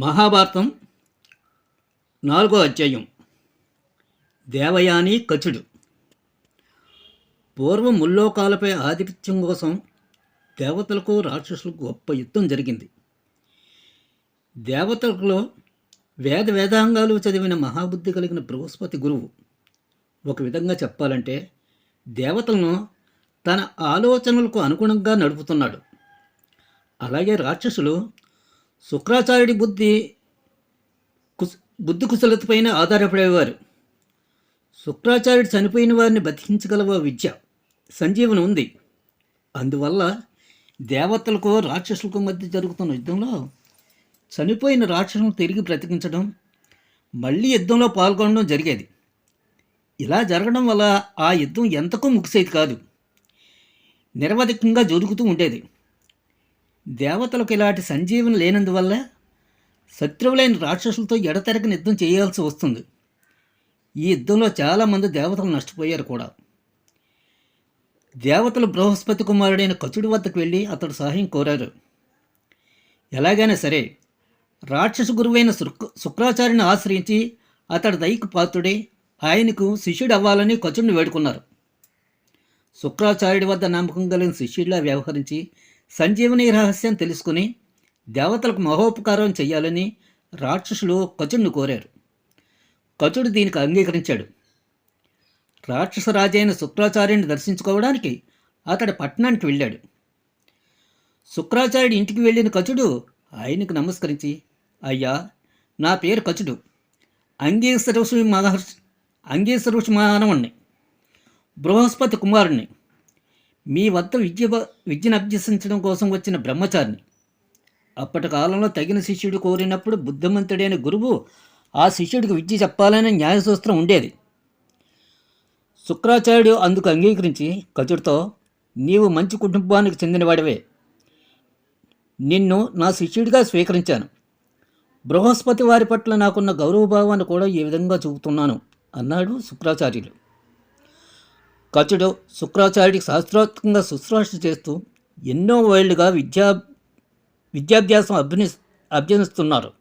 మహాభారతం నాలుగో అధ్యాయం. దేవయాని కచుడు. పూర్వం ముల్లోకాలపై ఆధిపత్యం కోసం దేవతలకు రాక్షసులకు గొప్ప యుద్ధం జరిగింది. దేవతలలో వేద వేదాంగాలు చదివిన మహాబుద్ధి కలిగిన బృహస్పతి గురువు ఒక విధంగా చెప్పాలంటే దేవతలను తన ఆలోచనలకు అనుగుణంగా నడుపుతున్నాడు. అలాగే రాక్షసులు శుక్రాచార్యుడి బుద్ధి కుశ బుద్ధి కుశలతపైన ఆధారపడేవారు. శుక్రాచార్యుడు చనిపోయిన వారిని బతికించగలవ విద్య సంజీవనం ఉంది. అందువల్ల దేవతలకు రాక్షసులకు మధ్య జరుగుతున్న యుద్ధంలో చనిపోయిన రాక్షసులను తిరిగి బ్రతికించడం మళ్ళీ యుద్ధంలో పాల్గొనడం జరిగేది. ఇలా జరగడం వల్ల ఆ యుద్ధం ఎంతకు ముగిసేది కాదు. నిరవధికంగా జరుగుతూ ఉండేది. దేవతలకు ఇలాంటి సంజీవనం లేనందువల్ల శత్రువులైన రాక్షసులతో ఎడతెరగని యుద్ధం చేయాల్సి వస్తుంది. ఈ యుద్ధంలో చాలామంది దేవతలు నష్టపోయారు కూడా. దేవతలు బృహస్పతి కుమారుడైన కచుడి వద్దకు వెళ్ళి అతడు సహాయం కోరారు. ఎలాగైనా సరే రాక్షస గురువైన శుక్ర శుక్రాచార్యుని ఆశ్రయించి అతడి దైకి పాత్రుడై ఆయనకు శిష్యుడు అవ్వాలని కచుడిని వేడుకున్నారు. శుక్రాచార్యుడి వద్ద నమ్మకం కలిగిన శిష్యుడిలా వ్యవహరించి సంజీవని రహస్యం తెలుసుకుని దేవతలకు మహోపకారం చేయాలని రాక్షసులు కచుడిని కోరారు. కచుడు దీనికి అంగీకరించాడు. రాక్షసరాజైన శుక్రాచార్యుని దర్శించుకోవడానికి అతడు పట్టణానికి వెళ్ళాడు. శుక్రాచార్యుడి ఇంటికి వెళ్ళిన కచుడు ఆయనకు నమస్కరించి అయ్యా నా పేరు కచుడు. అంగీస మహర్షి అంగీస మానవుణ్ణి బృహస్పతి కుమారుణ్ణి. మీ వద్ద విద్య విద్యను అభ్యసించడం కోసం వచ్చిన బ్రహ్మచారిని అప్పటి కాలంలో తగిన శిష్యుడు కోరినప్పుడు బుద్ధిమంతుడైన గురువు ఆ శిష్యుడికి విద్య చెప్పాలనే న్యాయసూత్రం ఉండేది. శుక్రాచార్యుడు అందుకు అంగీకరించి కచుడితో నీవు మంచి కుటుంబానికి చెందినవాడివే. నిన్ను నా శిష్యుడిగా స్వీకరించాను. బృహస్పతి వారి పట్ల నాకున్న గౌరవభావాన్ని కూడా ఈ విధంగా చూపుతున్నాను అన్నాడు శుక్రాచార్యులు. కచుడు శుక్రాచార్యుడికి శాస్త్రోక్తంగా శుశ్రూష చేస్తూ ఎన్నో ఏళ్ళుగా విద్యా విద్యాభ్యాసం అభ్యని అభ్యసిస్తున్నారు.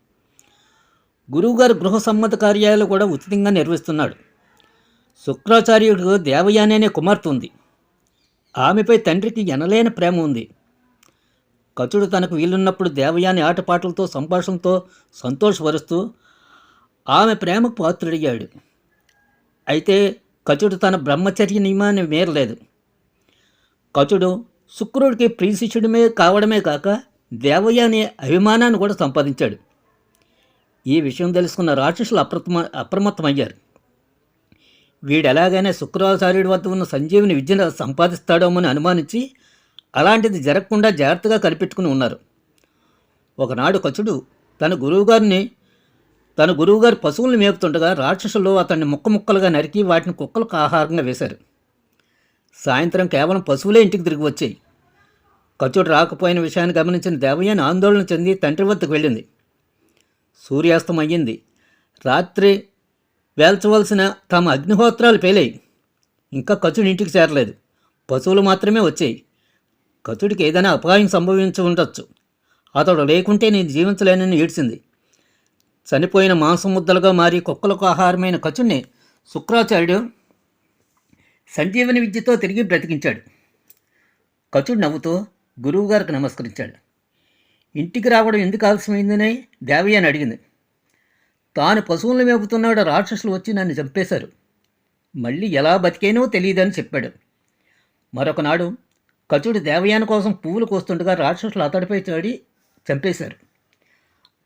గురువుగారు గృహ సమ్మత కార్యాలు కూడా ఉచితంగా నిర్వహిస్తున్నాడు. శుక్రాచార్యుడు దేవయాని అనే కుమార్తె ఉంది. ఆమెపై తండ్రికి ఎనలేని ప్రేమ ఉంది. కచుడు తనకు వీలున్నప్పుడు దేవయాని ఆటపాటలతో సంభాషణతో సంతోషపరుస్తూ ఆమె ప్రేమకు పాత్రుడయ్యాడు. అయితే కచుడు తన బ్రహ్మచర్య నియమాన్ని మేరలేదు కచుడు శుక్రుడికి ప్రియశిష్యుడిమే కావడమే కాక దేవయ్య అనే అభిమానాన్ని కూడా సంపాదించాడు. ఈ విషయం తెలుసుకున్న రాక్షసులు అప్రమ అప్రమత్తమయ్యారు. వీడు ఎలాగైనా శుక్రాచార్యుడి వద్ద ఉన్న సంజీవుని విద్యను సంపాదిస్తాడోమని అనుమానించి అలాంటిది జరగకుండా జాగ్రత్తగా కనిపెట్టుకుని ఉన్నారు. ఒకనాడు కచుడు తన గురువుగారిని తన గురువుగారు పశువులను మేపుతుండగా రాక్షసులు అతన్ని ముక్క ముక్కలుగా నరికి వాటిని కుక్కలకు ఆహారంగా వేశారు. సాయంత్రం కేవలం పశువులే ఇంటికి తిరిగి వచ్చాయి. ఖర్చుడు రాకపోయిన విషయాన్ని గమనించిన దేవయ్యని ఆందోళన చెంది తండ్రి వద్దకు వెళ్ళింది. సూర్యాస్తం అయ్యింది. రాత్రి వేల్చవలసిన తమ అగ్నిహోత్రాలు పేలాయి. ఇంకా ఖచుడు ఇంటికి చేరలేదు. పశువులు మాత్రమే వచ్చాయి. కచుడికి ఏదైనా అపాయం సంభవించి ఉండొచ్చు. అతడు లేకుంటే నేను జీవించలేనని ఏడ్చింది. చనిపోయిన మాంసం ముద్దలుగా మారి కుక్కలకు ఆహారమైన కచుడిని శుక్రాచార్యుడు సంజీవని విద్యతో తిరిగి బ్రతికించాడు. కచుడు నవ్వుతూ గురువుగారికి నమస్కరించాడు. ఇంటికి రావడం ఎందుకు ఆలస్యమైందని దేవయ్య అని అడిగింది. తాను పశువులను మేపుతున్నాడు రాక్షసులు వచ్చి నన్ను చంపేశారు. మళ్ళీ ఎలా బతికేనో తెలియదని చెప్పాడు. మరొకనాడు ఖచుడు కచుడు దేవయాని కోసం పువ్వులు కోస్తుండగా రాక్షసులు అతడిపై చాడి చంపేశారు.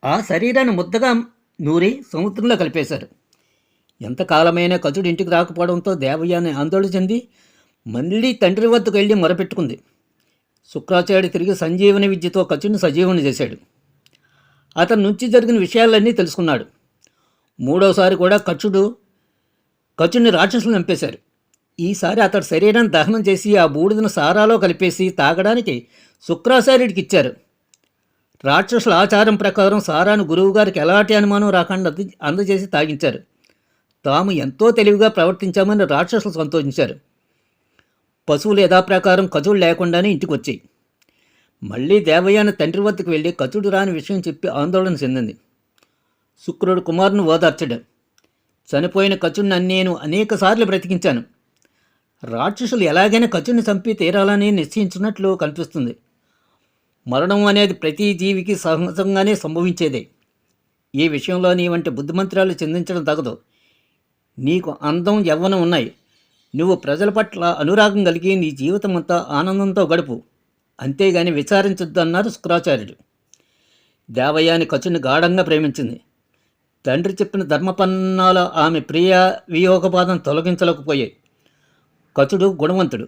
ఆ శరీరాన్ని ముద్దగా నూరి సముద్రంలో కలిపేశారు. ఎంతకాలమైనా కచుడు ఇంటికి రాకపోవడంతో దేవయాని ఆందోళన చెంది మళ్ళీ తండ్రి వద్దకు వెళ్ళి మొరపెట్టుకుంది. శుక్రాచార్యుడు తిరిగి సంజీవని విద్యతో కచుడిని సజీవని చేశాడు. అతని నుంచి జరిగిన విషయాలన్నీ తెలుసుకున్నాడు. మూడోసారి కూడా కచుడు కచుడిని రాక్షసులు చంపేశారు. ఈసారి అతడు శరీరాన్ని దహనం చేసి ఆ బూడిదను సారాలో కలిపేసి తాగడానికి శుక్రాచార్యుడికి ఇచ్చారు. రాక్షసుల ఆచారం ప్రకారం సారాను గురువుగారికి ఎలాంటి అనుమానం రాకుండా అందజేసి తాగించారు. తాము ఎంతో తెలివిగా ప్రవర్తించామని రాక్షసులు సంతోషించారు. పశువులు యథాప్రకారం కచుడు లేకుండానే ఇంటికి వచ్చాయి మళ్ళీ దేవయాన తండ్రి వద్దకు వెళ్ళి కచుడు రాని విషయం చెప్పి ఆందోళన చెందింది. శుక్రుడు కుమారును ఓదార్చడు. చనిపోయిన కచుడిని నేను అనేకసార్లు బ్రతికించాను. రాక్షసులు ఎలాగైనా కచుడిని చంపి తీరాలని నిశ్చయించినట్లు కనిపిస్తుంది. మరణం అనేది ప్రతి జీవికి సహజంగానే సంభవించేదే. ఈ విషయంలో నీ వంటి బుద్ధిమంత్రాలు చెందించడం తగదు. నీకు అందం యవ్వనం ఉన్నాయి. నువ్వు ప్రజల పట్ల అనురాగం కలిగి నీ జీవితం అంతా ఆనందంతో గడుపు. అంతేగాని విచారించొద్దు అన్నారు శుక్రాచార్యుడు. దేవయాని కచుని గాఢంగా ప్రేమించింది. తండ్రి చెప్పిన ధర్మపన్నాల ఆమె ప్రియ వియోగపాదం తొలగించలేకపోయాయి. కచుడు గుణవంతుడు.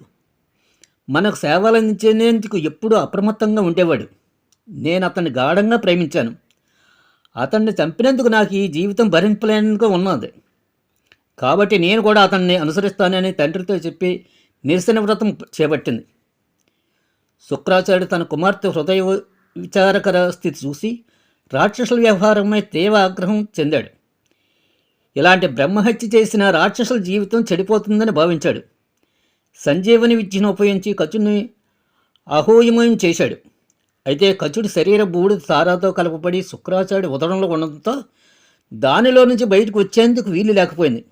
మనకు సేవలు అందించేందుకు ఎప్పుడూ అప్రమత్తంగా ఉండేవాడు. నేను అతన్ని గాఢంగా ప్రేమించాను. అతన్ని చంపినందుకు నాకు ఈ జీవితం భరించలేనుగా ఉన్నది. కాబట్టి నేను కూడా అతన్ని అనుసరిస్తానని తండ్రితో చెప్పి నిరసన వ్రతం చేపట్టింది. శుక్రాచార్యుడు తన కుమార్తె హృదయ విచారకర స్థితి చూసి రాక్షసుల వ్యవహారమై తీవ్ర ఆగ్రహం చెందాడు. ఇలాంటి బ్రహ్మహత్య చేసిన రాక్షసుల జీవితం చెడిపోతుందని భావించాడు. సంజీవని విద్యను ఉపయోగించి ఖచ్చుని అహోయమయం చేశాడు. అయితే ఖచుడి శరీర బూడిద సారాతో కలపబడి శుక్రాచార్య ఉదరంలో ఉండడంతో దానిలో నుంచి బయటకు వచ్చేందుకు వీలు లేకపోయింది.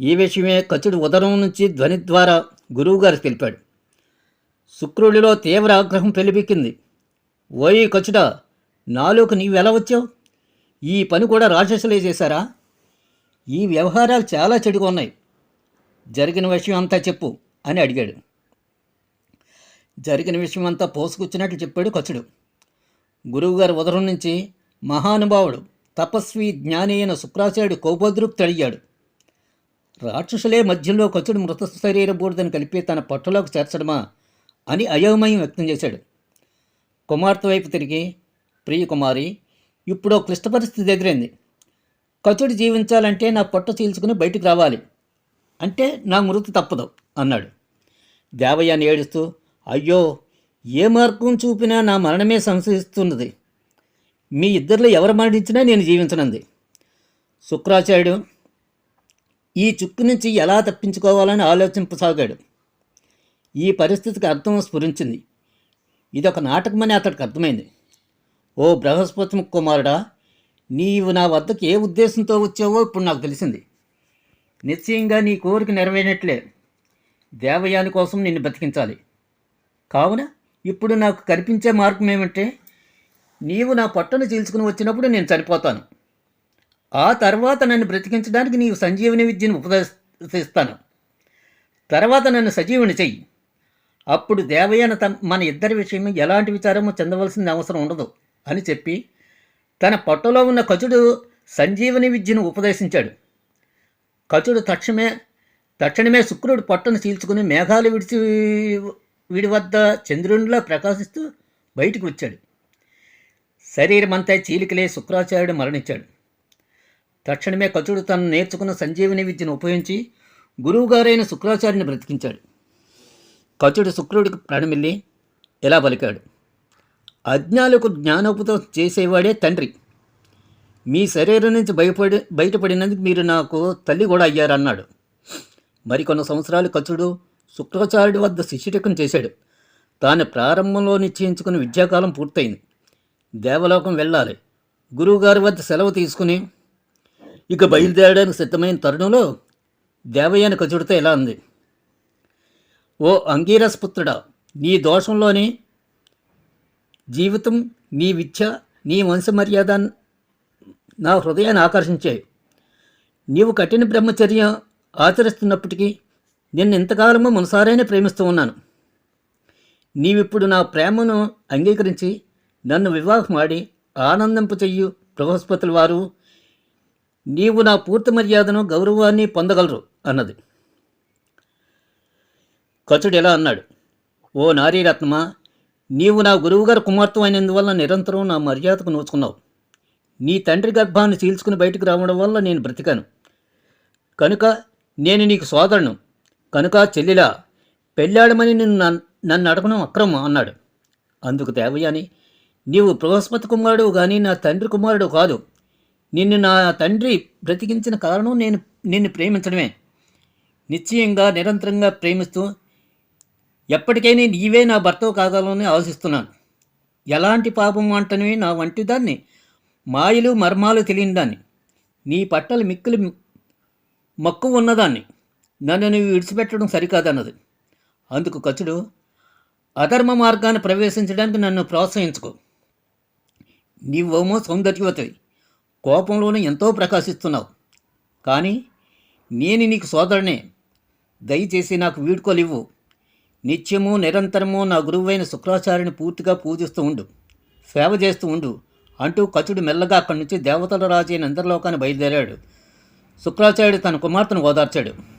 ఈ విషయమే ఖచ్చుడు ఉదరం నుంచి ధ్వని ద్వారా గురువుగారు తెలిపాడు. శుక్రుడిలో తీవ్ర ఆగ్రహం పెలిబిక్కింది ఓయి కచుడా నాలోకి నీవు ఎలా వచ్చావు? ఈ పని కూడా రాక్షసులే చేశారా? ఈ వ్యవహారాలు చాలా చెడుగా ఉన్నాయి. జరిగిన విషయం అంతా చెప్పు అని అడిగాడు. జరిగిన విషయం అంతా పోసుకొచ్చినట్లు చెప్పాడు కచుడు గురువుగారి ఉదరం నుంచి మహానుభావుడు తపస్వి జ్ఞాని అయిన శుక్రాచార్యుడు కోపోద్రుప్తడిగాడు రాక్షసులే మధ్యలో కచుడు మృత శరీర బూడిదని కలిపి తన పట్టులోకి చేర్చడమా అని అయోమయం వ్యక్తం చేశాడు. కుమార్తె వైపు తిరిగి ప్రియ కుమారి ఇప్పుడు క్లిష్ట పరిస్థితి ఎదురైంది. కచుడు జీవించాలంటే నా పొట్ట చీల్చుకుని బయటికి రావాలి. అంటే నా మృతి తప్పదు అన్నాడు. దేవయ్యాన్ని ఏడుస్తూ అయ్యో ఏ మార్గం చూపినా నా మరణమే సంశయిస్తున్నది. మీ ఇద్దరిలో ఎవరు మరణించినా నేను జీవించనుంది. శుక్రాచార్యుడు ఈ చుక్కు నుంచి ఎలా తప్పించుకోవాలని ఆలోచింపసాగాడు. ఈ పరిస్థితికి అర్థం స్ఫురించింది. ఇదొక నాటకమని అతడికి అర్థమైంది. ఓ బృహస్పతి కుమారుడా నీవు నా వద్దకు ఏ ఉద్దేశంతో వచ్చావో ఇప్పుడు నాకు తెలిసింది. నిశ్చయంగా నీ కోరిక నెరవేరినట్లే. దేవయాని కోసం నిన్ను బతికించాలి కావున ఇప్పుడు నాకు కనిపించే మార్గం ఏమంటే నీవు నా పొట్టను చీల్చుకుని వచ్చినప్పుడు నేను చనిపోతాను. ఆ తర్వాత నన్ను బ్రతికించడానికి నీవు సంజీవని విద్యను ఉపదేశిస్తాను. తర్వాత నన్ను సజీవుని చెయ్యి. అప్పుడు దేవయాన తన మన ఇద్దరి విషయం ఎలాంటి విచారము చెందవలసిన అవసరం ఉండదు అని చెప్పి తన పొట్టలో ఉన్న కచుడు సంజీవని విద్యను ఉపదేశించాడు. కచుడు తక్షణమే తక్షణమే శుక్రుడు పొట్టను చీల్చుకుని మేఘాలు విడిచి వీడి వద్ద చంద్రునిలా ప్రకాశిస్తూ బయటికి వచ్చాడు. శరీరమంతా చీలికలే శుక్రాచార్యుడు మరణించాడు. తక్షణమే కచుడు తను నేర్చుకున్న సంజీవని విద్యను ఉపయోగించి గురువుగారైన శుక్రాచార్యుని బ్రతికించాడు. కచుడు శుక్రుడికి ప్రాణమిల్లి ఇలా పలికాడు అజ్ఞాలకు జ్ఞానోపతం చేసేవాడే తండ్రి. మీ శరీరం నుంచి భయపడి బయటపడినందుకు మీరు నాకు తల్లి కూడా అయ్యారన్నాడు. మరికొన్ని సంవత్సరాలు కచుడు శుక్రాచార్యుడి వద్ద శిష్యుటకం చేశాడు. తాను ప్రారంభంలో నిశ్చయించుకున్న విద్యాకాలం పూర్తయింది. దేవలోకం వెళ్ళాలి. గురువుగారి వద్ద సెలవు తీసుకుని ఇక బయలుదేరడానికి సిద్ధమైన తరుణంలో దేవయాని కచుడితో ఇలా ఉంది ఓ అంగీరస్ పుత్రుడా నీ దోషంలోని జీవితం నీ విద్య నీ వంశమర్యాద నా హృదయాన్ని ఆకర్షించాయి. నీవు కఠిన బ్రహ్మచర్య ఆచరిస్తున్నప్పటికీ నిన్ను ఇంతకాలము మనసారైనా ప్రేమిస్తూ ఉన్నాను. నీవిప్పుడు నా ప్రేమను అంగీకరించి నన్ను వివాహమాడి ఆనందింపు చెయ్యు బృహస్పతుల వారు. నీవు నా పూర్తి మర్యాదను గౌరవాన్ని పొందగలరు అన్నది. కచుడు ఎలా అన్నాడు ఓ నారీరత్నమా నీవు నా గురువుగారు కుమార్తె అయినందువల్ల నిరంతరం నా మర్యాదకు నోచుకున్నావు. నీ తండ్రి గర్భాన్ని చీల్చుకుని బయటకు రావడం వల్ల నేను బ్రతికాను. కనుక నేను నీకు సోదరును కనుక చెల్లిలా పెళ్ళాడమని నిన్ను నన్- నన్ను అడగడం అక్రమం అన్నాడు. అందుకు దేవయాని నీవు బృహస్పతి కుమారుడు కానీ నా తండ్రి కుమారుడు కాదు. నిన్ను నా తండ్రి బ్రతికించిన కారణం నేను నిన్ను ప్రేమించడమే. నిశ్చయంగా నిరంతరంగా ప్రేమిస్తూ ఎప్పటికైనా నీవే నా భర్తవు కాగలని ఆశిస్తున్నాను ఎలాంటి పాపం అంటనివి నా వంటి దాన్ని మాయలు మర్మాలు తెలియని దాన్ని నీ పట్టలు మిక్కులు మక్కువ ఉన్నదాన్ని. నన్ను నువ్వు విడిచిపెట్టడం సరికాదన్నది. అందుకు కచుడు అధర్మ మార్గాన్ని ప్రవేశించడానికి నన్ను ప్రోత్సహించుకో. నీవేమో సౌందర్యవతి కోపంలోనే ఎంతో ప్రకాశిస్తున్నావు. కానీ నేను నీకు సోదరునే దయచేసి నాకు వీడుకోలివ్వు. నిత్యము నిరంతరము నా గురువైన శుక్రాచార్యుని పూర్తిగా పూజిస్తూ ఉండు. సేవ చేస్తూ ఉండు. అంటూ కచుడు మెల్లగా అక్కడి నుంచి దేవతల రాజు ఇంద్రలోకాన్ని బయలుదేరాడు. శుక్రాచార్యుడు తన కుమార్తెను ఓదార్చాడు.